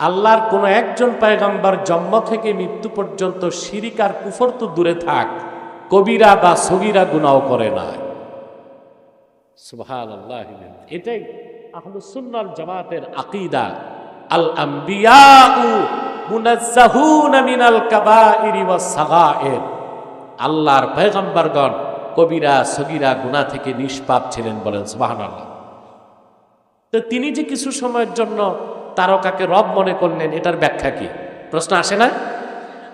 আল্লাহর কোন একজন পায়গাম্বার জন্ম থেকে মৃত্যু পর্যন্ত শিরিকার কুফর তো দূরে থাক, কবিরা বা সগিরা গুনাও করে না। সুবহান আল্লাহ এটাই আহলুসুন্নাল জামাতের আকিদা। আল সাগায়ের। আল্লাহর পয়গম্বরগণ কবিরা, সগিরা, গুনাহ থেকে নিষ্পাপ ছিলেন বলেন, সুবহানাল্লাহ। তো তিনি যে কিছু সময়ের জন্য তারকাকে রব মনে করলেন, এটার ব্যাখ্যা কি? প্রশ্ন আসে না?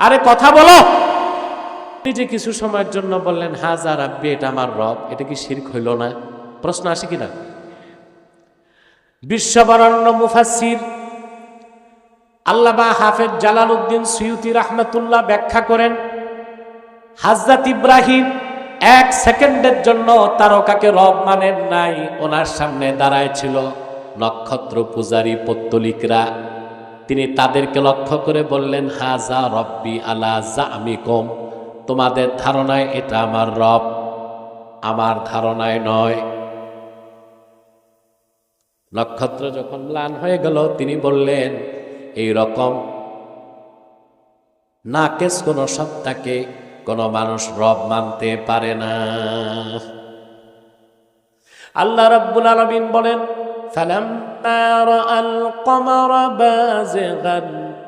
আরে কথা বলো! যে কিছু সময়ের জন্য বললেন হাজার আব্বি এটা আমার রব, এটা কি শির্ক হইল না? প্রশ্ন আসে কিনা বিশ্ববরণ্য মুফাসির আল্লামা হাফেজ জালাল উদ্দিন সৈয়দি রহমতুল্লাহ ব্যাখ্যা করেন, হাজরত ইব্রাহিম এক সেকেন্ডের জন্য তারকাকে রব মানেন নাই, ওনার সামনে দাঁড়ায় ছিল। নক্ষত্র পূজারী পত্তলিকরা। তিনি তাদেরকে লক্ষ্য করে বললেন হা হাজা রব্বি আলা জা আমি কম তোমাদের ধারণায় এটা আমার রব, আমার ধারণায় নয়। নক্ষত্র যখন ম্লান হয়ে গেল, তিনি বললেন, এই রকম না নাকেশ কোন সত্তাকে কোন মানুষ রব মানতে পারে না। আল্লাহ রাব্বুল আলামিন বলেন فلما رأى القمر بازغا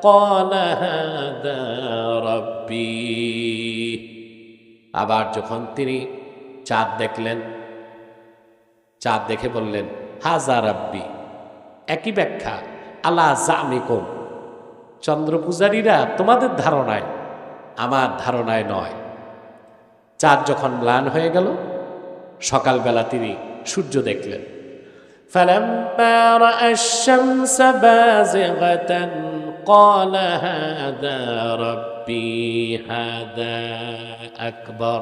قال هذا ربي আবার যখন তিনি চাঁদ দেখলেন চাঁদ দেখে বললেন হাজা রাব্বি একই ব্যাখ্যা আল্লাহ জামিকুম চন্দ্র পূজারীরা তোমাদের ধারণায় আমার ধারণায় নয় চাঁদ যখন ম্লান হয়ে গেল সকালবেলা তিনি সূর্য দেখলেন فلما رأى الشمس بازغة قال هذا ربي هذا أكبر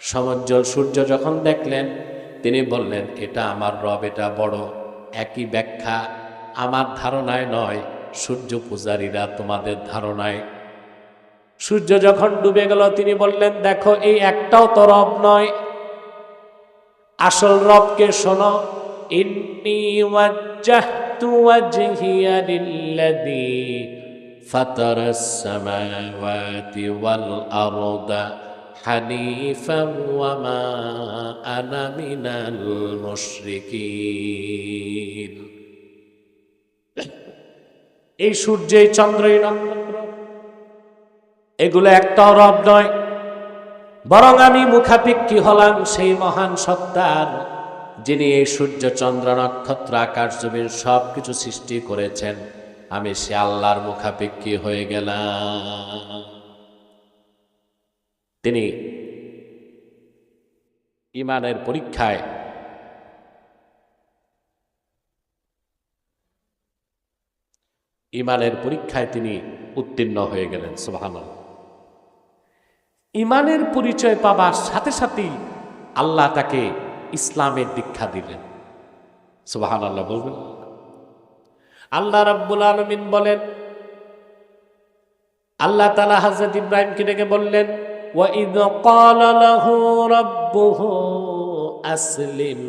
সমজ্জল সূর্য যখন দেখলেন তিনি বললেন এটা আমার রব এটা বড় একই ব্যাখ্যা আমার ধারণায় নয় সূর্য পূজারীরা তোমাদের ধারণায় সূর্য যখন ডুবে গেল তিনি বললেন দেখো এই একটাও তো রব নয় আসল রবকে শোনো ওয়াজহিয়া লিল্লাযী ফাতারাস সামাওয়াতি ওয়াল আরদা হানিফান ওয়া মা আনা মিনাল মুশরিকিন এই সূর্য এই চন্দ্র এই নক্ষত্র, এগুলো একটাও রব নয়, বরং আমি মুখাপেক্ষী হলাম সেই মহান সত্তার যিনি এই সূর্য, চন্দ্র, নক্ষত্র, আকাশ জমির সব কিছু সৃষ্টি করেছেন, আমি সে আল্লাহর মুখাপেক্ষী হয়ে গেলাম। তিনি ইমানের পরীক্ষায় ইমানের পরীক্ষায় তিনি উত্তীর্ণ হয়ে গেলেন সুবহান ইমানের পরিচয় পাবার সাথে সাথেই আল্লাহ তাকে ইসলামের দীক্ষা দিলেন সুবাহান আল্লাহ বলবেন আল্লাহ রাব্বুল আলমিন বলেন আল্লাহ তালা হাজরত ইব্রাহিমকে ডেকে বললেন وَإِذْ قَالَ لَهُ رَبُّهُ أَسْلِمْ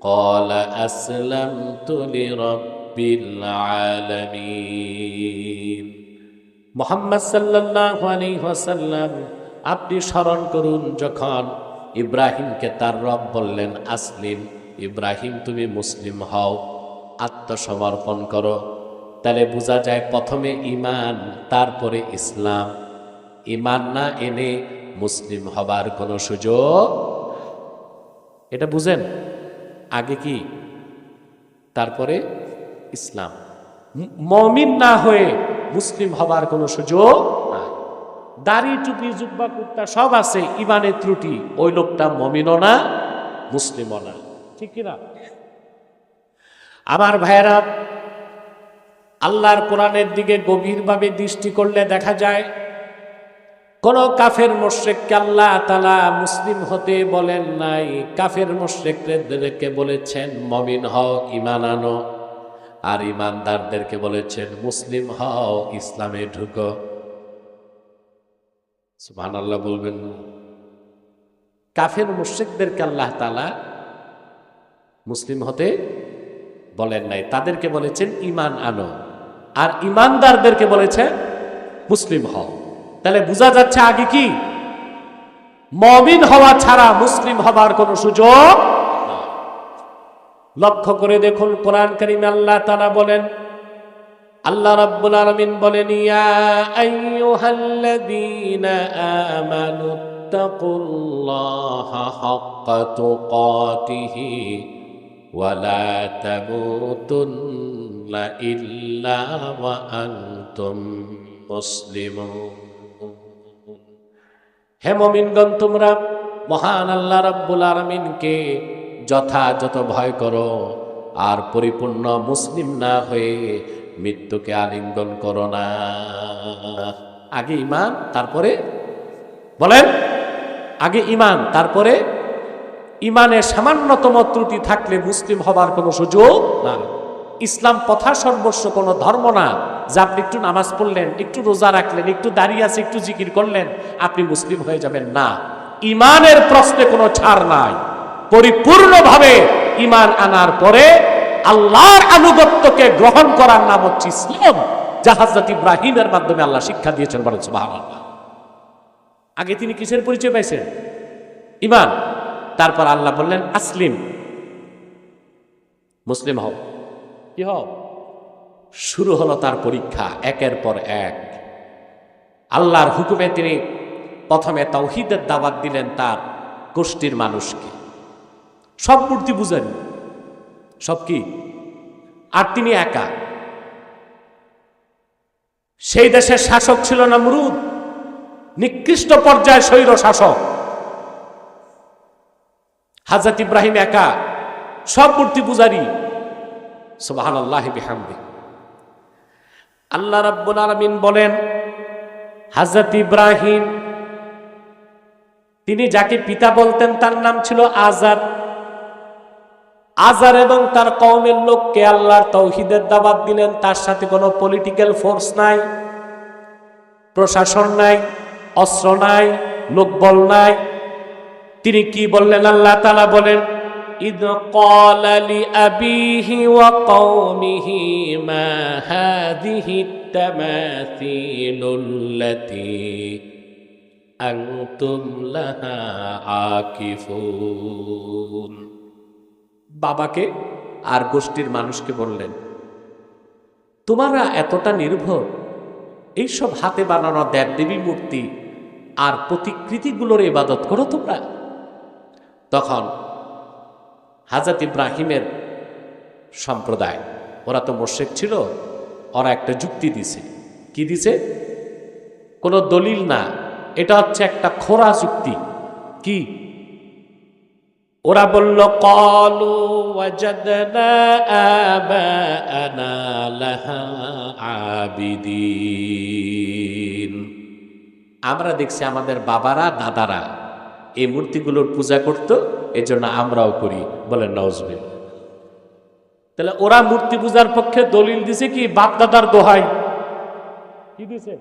قَالَ أَسْلَمْتُ لِرَبِّ الْعَالَمِينَ মোহাম্মদ সাল্লাল্লাহু আলাইহি ওয়াসাল্লাম আপনি স্মরণ করুন যখন ইব্রাহিমকে তার রব বললেন আসলিম ইব্রাহিম, তুমি মুসলিম হও, আত্মসমর্পণ করো। তাহলে বোঝা যায় প্রথমে ইমান তারপরে ইসলাম। ইমান না এনে মুসলিম হবার কোনো সুযোগ এটা বুঝেন? আগে কি? তারপরে ইসলাম। মমিন না হয়ে মুসলিম হবার কোনো সুযোগ দাড়ি টুপি, জুব্বা, কুর্তা সব আছে, ইমানের ত্রুটি। ওই লোকটা মমিনও না, মুসলিমও না। ঠিক কিনা আমার ভাইয়েরা, আল্লাহর কোরআনের দিকে গভীরভাবে দৃষ্টি করলে দেখা যায়, কোন কাফের মোশ্রেককে আল্লাহ তালা মুসলিম হতে বলেন নাই। কাফের মোশ্রেকদেরকে বলেছেন, মমিন হও ইমান আনো। আর ইমানদারদেরকে বলেছেন, মুসলিম হও, ইসলামে ঢুকো। সুবহান আল্লাহ বলবেন না। কাফের মুশ্রিকদেরকে আল্লাহ তালা মুসলিম হতে বলেন নাই। তাদেরকে বলেছেন ইমান আনো। আর ইমানদারদেরকে বলেছে মুসলিম হও। তাহলে বোঝা যাচ্ছে আগে কি? মমিন হওয়া ছাড়া মুসলিম হবার কোনো সুযোগ লক্ষ্য করে দেখুন, কোরআন করিম আল্লাহ তারা বলেন আল্লাহ রাব্বুল আলামিন বলেন, ইয়া আইয়ুহাল্লাযীনা আমানু তাকুল্লাহা হাক্কা তুকাতিহি ওয়া লা তামুতুন্না ইল্লা ওয়া আনতুম মুসলিমুন। হে মমিনগণ, তোমরা মহান আল্লাহ রাব্বুল আলামিনকে যথাযথ ভয় করো আর পরিপূর্ণ মুসলিম না হয়ে মৃত্যুকে আলিঙ্গন করো না। আগে ইমান তারপরে বলেন, আগে ইমান তারপরে ইমানে সামান্যতম ত্রুটি থাকলে মুসলিম হবার কোনো সুযোগ না ইসলাম পথা সর্বস্ব কোনো ধর্ম না। যে আপনি একটু নামাজ পড়লেন, একটু রোজা রাখলেন, একটু দাঁড়িয়ে আছে, একটু জিকির করলেন, আপনি মুসলিম হয়ে যাবেন না। ইমানের প্রশ্নে কোনো ছাড় নাই। পরিপূর্ণভাবে ইমান আনার পরে আল্লাহর আনুগত্যকে গ্রহণ করার নাম হচ্ছে ইসলাম জাহাজরত ইব্রাহিমের মাধ্যমে আল্লাহ শিক্ষা দিয়েছেন বলেন আগে তিনি কিসের পরিচয় পাইছেন? ইমান। তারপর আল্লাহ বললেন, আসলিম। মুসলিম হও। কি হও? শুরু হলো তার পরীক্ষা, একের পর এক। আল্লাহর হুকুমে তিনি প্রথমে তৌহিদের দাওয়াত দিলেন তার গোষ্ঠীর মানুষকে। সব মূর্তি বুঝেন। সব কি? আর তিনি একা। সেই দেশের শাসক ছিল নমরুদ নিকৃষ্ট পর্যায়ে শৈর শাসক। হাজরত ইব্রাহিম একা সব মূর্তি পূজারি। সুবাহান আল্লাহ বিহামদি। আল্লাহ রাব্বুল আলামিন বলেন, হাজরত ইব্রাহিম, তিনি যাকে পিতা বলতেন তার নাম ছিল আজার। আজার এবং তার কওমের লোককে আল্লাহর তৌহিদের দাবাত দিলেন তার সাথে কোনো পলিটিক্যাল ফোর্স নাই প্রশাসন নাই অস্ত্র নাই লোকবল নাই তিনি কি বললেন আল্লাহ তালা বলেন إذ قال لأبيه وقومه ما هذه التماثيل التي أنتم لها عاكفون বাবাকে আর গোষ্ঠীর মানুষকে বললেন, তোমারা এতটা নির্ভর। এইসব হাতে বানানো দেবদেবী মূর্তি আর প্রতিকৃতিগুলোর ইবাদত করো তোমরা। তখন হাজরত ইব্রাহিমের সম্প্রদায়, ওরা তো মোশেক ছিল, ওরা একটা যুক্তি দিছে। কি দিছে? কোনো দলিল না। এটা হচ্ছে একটা খোরা যুক্তি। কি? ওরা বলল, কলু ওয়াজাদনা আমরা দেখছি আমাদের বাবারা, দাদারা এই মূর্তিগুলোর পূজা করত, এজন্য আমরাও করি, বলে নজবে তাহলে ওরা মূর্তি পূজার পক্ষে দলিল দিছে কি বাপ দাদার দোহাই? কি দিছে?